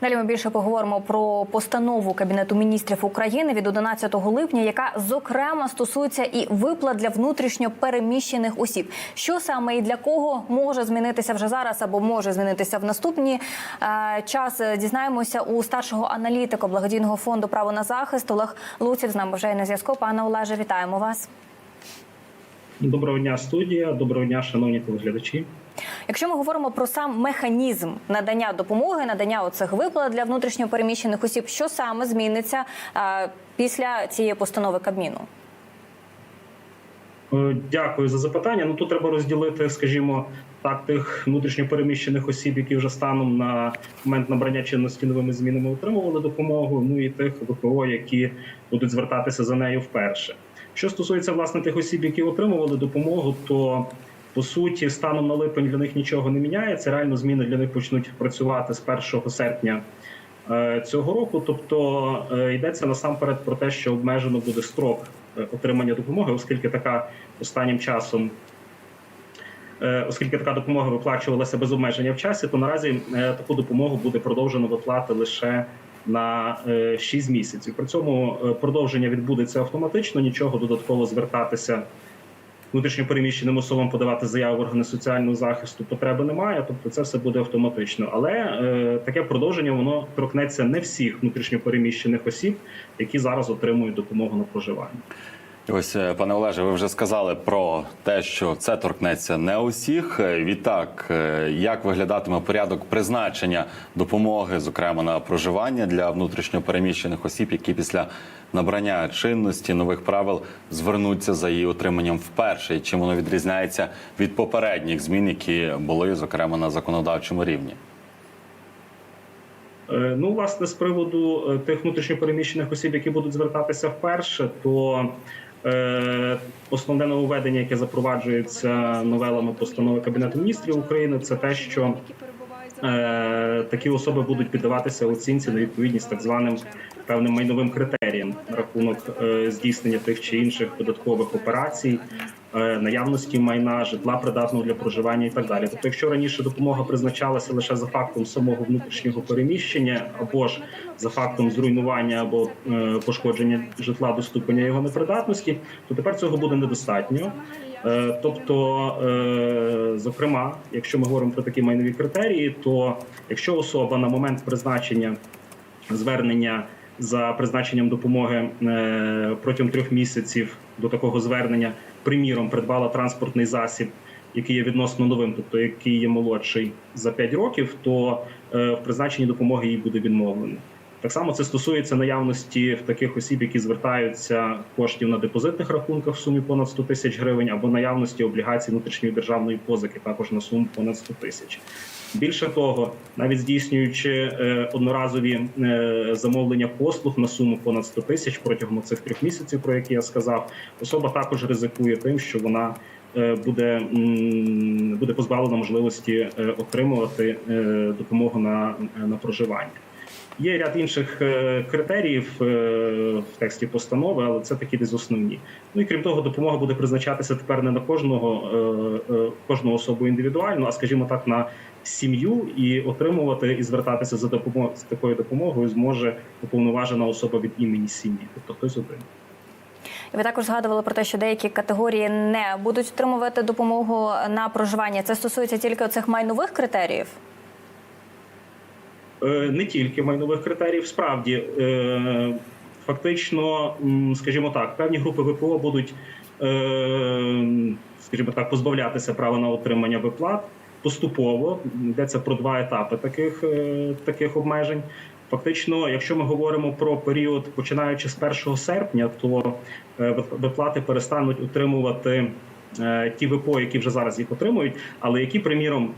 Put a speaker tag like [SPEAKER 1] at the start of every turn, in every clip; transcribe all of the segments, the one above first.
[SPEAKER 1] Далі ми більше поговоримо про постанову Кабінету міністрів України від 11 липня, яка зокрема стосується і виплат для внутрішньо переміщених осіб. Що саме і для кого може змінитися вже зараз або може змінитися в наступні е, час? Дізнаємося у старшого аналітика благодійного фонду право на захист Олег Луців з нами вже є на зв'язку. Пане Олеже, вітаємо вас.
[SPEAKER 2] Доброго дня, студія. Доброго дня, шановні телеглядачі.
[SPEAKER 1] Якщо ми говоримо про сам механізм надання допомоги, надання оцих виплат для внутрішньо переміщених осіб, що саме зміниться після цієї постанови Кабміну?
[SPEAKER 2] Е, Дякую за запитання. Ну тут треба розділити, скажімо, так, тих внутрішньопереміщених осіб, які вже станом на момент набрання чинності новими змінами отримували допомогу. Ну і тих ВПО, які будуть звертатися за нею вперше. Що стосується власне тих осіб, які отримували допомогу, то по суті, станом на липень для них нічого не міняється. Реально зміни для них почнуть працювати з 1 серпня е, цього року. Тобто е, йдеться насамперед про те, що обмежено буде строк е, отримання допомоги, оскільки така останнім часом. Оскільки така допомога виплачувалася без обмеження в часі, то наразі таку допомогу буде продовжено виплати лише на е, 6 місяців. При цьому продовження відбудеться автоматично, нічого додатково звертатися внутрішньопереміщеним особам подавати заяву в органи соціального захисту потреби немає, тобто це все буде автоматично. Але е, таке продовження воно торкнеться не всіх внутрішньопереміщених осіб, які зараз отримують допомогу на проживання.
[SPEAKER 3] Ось, е, пане Олеже, ви вже сказали про те, що це торкнеться не усіх. Е, Відтак, е, як виглядатиме порядок призначення допомоги, зокрема на проживання для внутрішньопереміщених осіб, які після набрання чинності нових правил звернуться за її отриманням вперше, і чим воно відрізняється від попередніх змін, які були зокрема на законодавчому рівні?
[SPEAKER 2] Ну, власне, з приводу тих внутрішньопереміщених осіб, які будуть звертатися вперше, то основне нововведення, яке запроваджується новелами постанови Кабінету міністрів України, це те, що е, такі особи будуть піддаватися оцінці на відповідність так званим певним майновим критеріям на рахунок е, здійснення тих чи інших податкових операцій, е, наявності майна, житла придатного для проживання і так далі. Тобто, якщо раніше допомога призначалася лише за фактом самого внутрішнього переміщення, або ж за фактом зруйнування або е, пошкодження житла до ступеня його непридатності, то тепер цього буде недостатньо. Е, Тобто, е, зокрема, якщо ми говоримо про такі майнові критерії, то якщо особа на момент призначення звернення за призначенням допомоги е, протягом трьох місяців до такого звернення, приміром, придбала транспортний засіб, який є відносно новим, тобто який є молодший за 5 років, то е, в призначенні допомоги їй буде відмовлено. Так само це стосується наявності в таких осіб, які звертаються коштів на депозитних рахунках в сумі понад 100 тисяч гривень, або наявності облігацій внутрішньої державної позики, також на суму понад 100 тисяч. Більше того, навіть здійснюючи е, одноразові е, замовлення послуг на суму понад 100 тисяч протягом цих трьох місяців, про які я сказав, особа також ризикує тим, що вона е, буде, буде позбавлена можливості отримувати допомогу на, на проживання. Є ряд інших е, критеріїв е, в тексті постанови, але це такі десь основні. Ну і крім того, допомога буде призначатися тепер не на кожного е, кожну особу індивідуально, а скажімо так, на сім'ю і отримувати і звертатися за допомогою з такою допомогою зможе уповноважена особа від імені сім'ї, тобто хтось один.
[SPEAKER 1] І ви також згадували про те, що деякі категорії не будуть отримувати допомогу на проживання. Це стосується тільки цих майнових критеріїв.
[SPEAKER 2] Е, не тільки майнових критеріїв, справді е, фактично, скажімо так, певні групи ВПО будуть, е, скажімо так, позбавлятися права на отримання виплат поступово. Йдеться про два етапи таких, таких обмежень. Фактично, якщо ми говоримо про період починаючи з 1 серпня, то виплати перестануть отримувати ті ВПО, які вже зараз їх отримують, але які, приміром,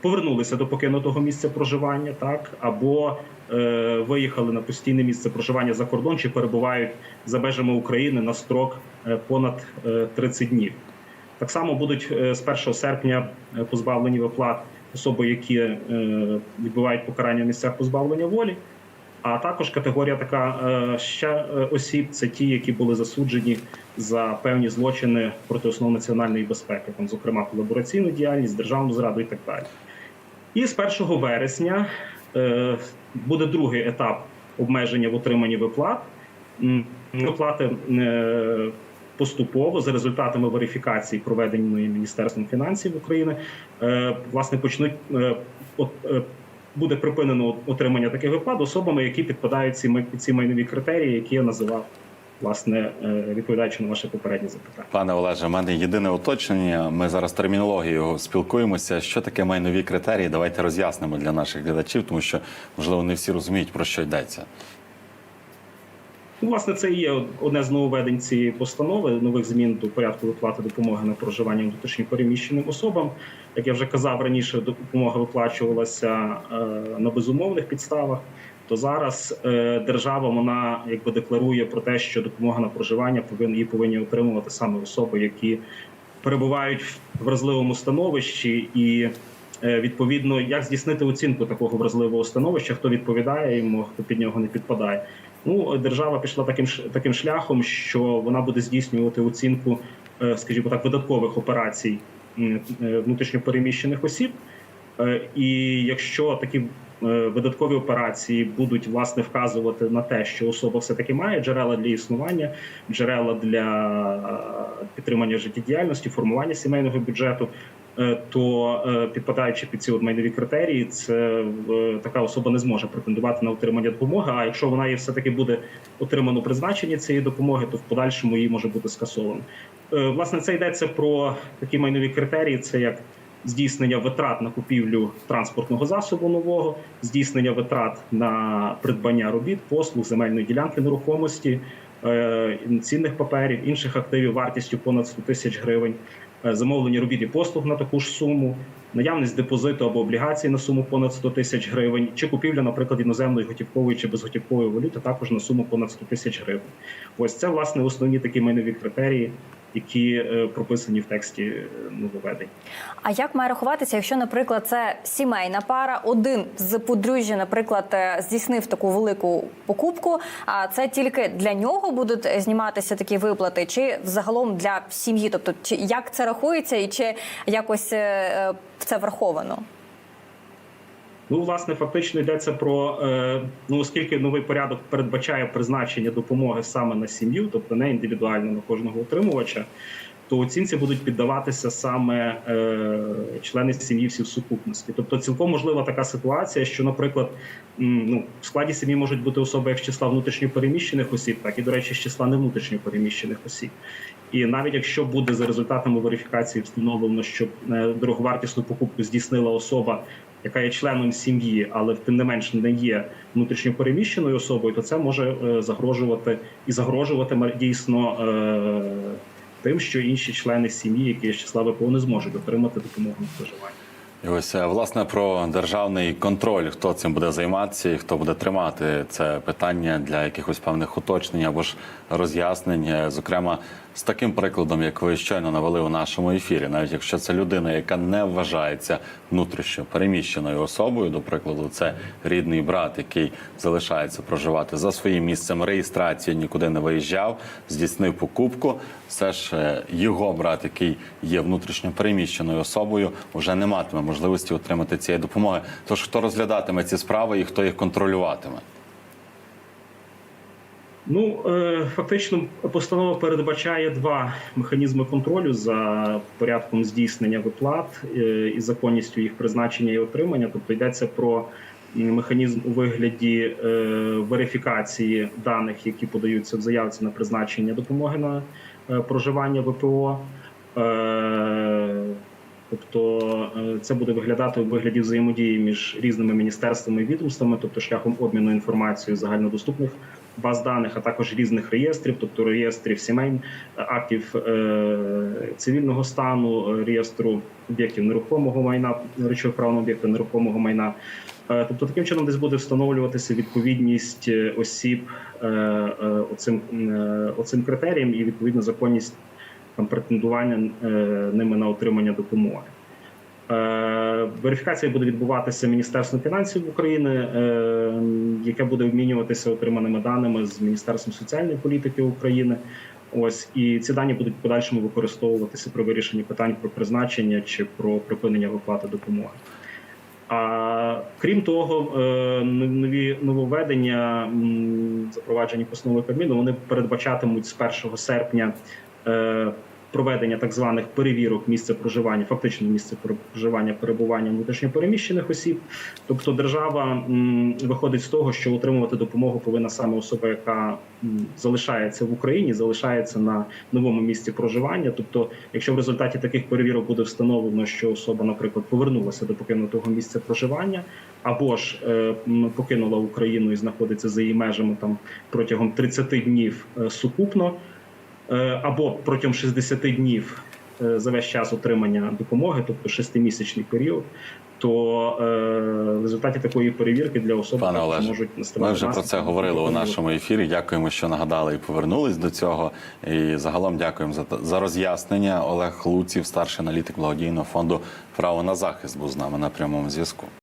[SPEAKER 2] повернулися до покинутого місця проживання, так або е, виїхали на постійне місце проживання за кордон чи перебувають за межами України на строк е, понад е, 30 днів. Так само будуть е, з 1 серпня е, позбавлені виплат особи, які е, відбувають покарання в місцях позбавлення волі. А також категорія така е, ще е, осіб це ті, які були засуджені за певні злочини проти основ національної безпеки, там, зокрема, колабораційну діяльність, державну зраду і так далі. І з 1 вересня е, буде другий етап обмеження в отриманні виплат. Виплати поступово за результатами верифікації, проведеної Міністерством фінансів України, власне почнуть буде припинено отримання таких виплат особами, які підпадають ці ці майнові критерії, які я називав, власне, е, відповідаючи на ваше попереднє запитання.
[SPEAKER 3] Пане Олеже, в мене єдине уточнення. Ми зараз термінологією спілкуємося. Що таке майнові критерії? Давайте роз'яснимо для наших глядачів, тому що можливо не всі розуміють про що йдеться.
[SPEAKER 2] Ну, власне, це і є одне з нововведень цієї постанови нових змін до порядку виплати допомоги на проживання внутрішньопереміщеним особам. Як я вже казав раніше, допомога виплачувалася е, на безумовних підставах. То зараз е, держава вона якби декларує про те, що допомога на проживання повинні повинні отримувати саме особи, які перебувають в вразливому становищі, і е, відповідно як здійснити оцінку такого вразливого становища, хто відповідає йому, хто під нього не підпадає. Ну, держава пішла таким таким шляхом, що вона буде здійснювати оцінку, е, скажімо так, видаткових операцій е, внутрішньопереміщених осіб. Е, І якщо такі видаткові операції будуть власне вказувати на те, що особа все таки має джерела для існування, джерела для підтримання життєдіяльності, формування сімейного бюджету, то е, підпадаючи під ці от майнові критерії, це е, така особа не зможе претендувати на отримання допомоги. А якщо вона її все таки буде отримано призначення цієї допомоги, то в подальшому її може бути скасовано. Е, Власне, це йдеться про такі майнові критерії: це як здійснення витрат на купівлю транспортного засобу нового, здійснення витрат на придбання робіт, послуг, земельної ділянки нерухомості, е, цінних паперів, інших активів вартістю понад 100 тисяч гривень, е, замовлення робіт і послуг на таку ж суму, наявність депозиту або облігацій на суму понад 100 тисяч гривень, чи купівля, наприклад, іноземної готівкової чи безготівкової валюти також на суму понад 100 тисяч гривень. Ось це власне основні такі майнові критерії, які е, прописані в тексті е, нововведень.
[SPEAKER 1] А як має рахуватися, якщо, наприклад, це сімейна пара, один з подружжя, наприклад, е, здійснив таку велику покупку, а це тільки для нього будуть зніматися такі виплати, чи взагалом для сім'ї? Тобто, чи як це рахується, і чи якось це враховано?
[SPEAKER 2] Ну, власне, фактично йдеться про е, ну, оскільки новий порядок передбачає призначення допомоги саме на сім'ю, тобто не індивідуально на кожного отримувача, то оцінці будуть піддаватися саме е, члени сім'ї всі в сукупності. Тобто, цілком можлива така ситуація, що, наприклад, ну, в складі сім'ї можуть бути особи як з числа внутрішньопереміщених осіб, так і, до речі, з числа невнутрішньопереміщених осіб. І навіть якщо буде за результатами верифікації встановлено, що е, дороговартісну покупку здійснила особа, яка є членом сім'ї, але тим не менш не є внутрішньопереміщеною особою, то це може е, загрожувати і загрожуватиме дійсно е, тим, що інші члени сім'ї, які є числа ВПО, не зможуть отримати допомогу на проживання.
[SPEAKER 3] І ось е, власне про державний контроль, хто цим буде займатися і хто буде тримати це питання для якихось певних уточнень або ж роз'яснень, зокрема з таким прикладом, як ви щойно навели у нашому ефірі, навіть якщо це людина, яка не вважається внутрішньо переміщеною особою, до прикладу, це рідний брат, який залишається проживати за своїм місцем реєстрації, нікуди не виїжджав, здійснив покупку. Все ж е, його брат, який є внутрішньо переміщеною особою, вже не матиме можливості отримати цієї допомоги. Тож хто розглядатиме ці справи і хто їх контролюватиме?
[SPEAKER 2] Ну е, фактично, постанова передбачає два механізми контролю за порядком здійснення виплат е, і законністю їх призначення і отримання. Тобто йдеться про механізм у вигляді е, верифікації даних, які подаються в заявці на призначення допомоги на проживання ВПО. Е, Тобто е, це буде виглядати у вигляді взаємодії між різними міністерствами і відомствами, тобто шляхом обміну інформацією загальнодоступних баз даних, а також різних реєстрів, тобто реєстрів сімей, актів е, цивільного стану, е, реєстру об'єктів нерухомого майна, речових прав на об'єкти нерухомого майна. Е, Тобто таким чином десь буде встановлюватися відповідність е, осіб е, е, оцим, е, оцим критеріям і відповідно законність там претендування е, ними на отримання допомоги. Е, Верифікація буде відбуватися Міністерством фінансів України, е, яке буде обмінюватися отриманими даними з Міністерством соціальної політики України. Ось і ці дані будуть в подальшому використовуватися при вирішенні питань про призначення чи про припинення виплати допомоги. А Крім того, нові нововведення, запроваджені постановою Кабміну, вони передбачатимуть з 1 серпня проведення так званих перевірок місця проживання, фактично місце проживання перебування внутрішньопереміщених осіб. Тобто, держава виходить з того, що отримувати допомогу повинна саме особа, яка залишається в Україні, залишається на новому місці проживання. Тобто, якщо в результаті таких перевірок буде встановлено, що особа, наприклад, повернулася до покинутого місця проживання, або ж е, покинула Україну і знаходиться за її межами там протягом 30 днів е, сукупно, е, або протягом 60 днів е, за весь час отримання допомоги, тобто шестимісячний період. То е, в результаті такої перевірки для особи
[SPEAKER 3] Пане Олеже,
[SPEAKER 2] можуть
[SPEAKER 3] Ми вже про це говорили у нашому ефірі. Дякуємо, що нагадали і повернулись до цього. І загалом дякуємо за за роз'яснення. Олег Луців, старший аналітик благодійного фонду Право на захист, був з нами на прямому зв'язку.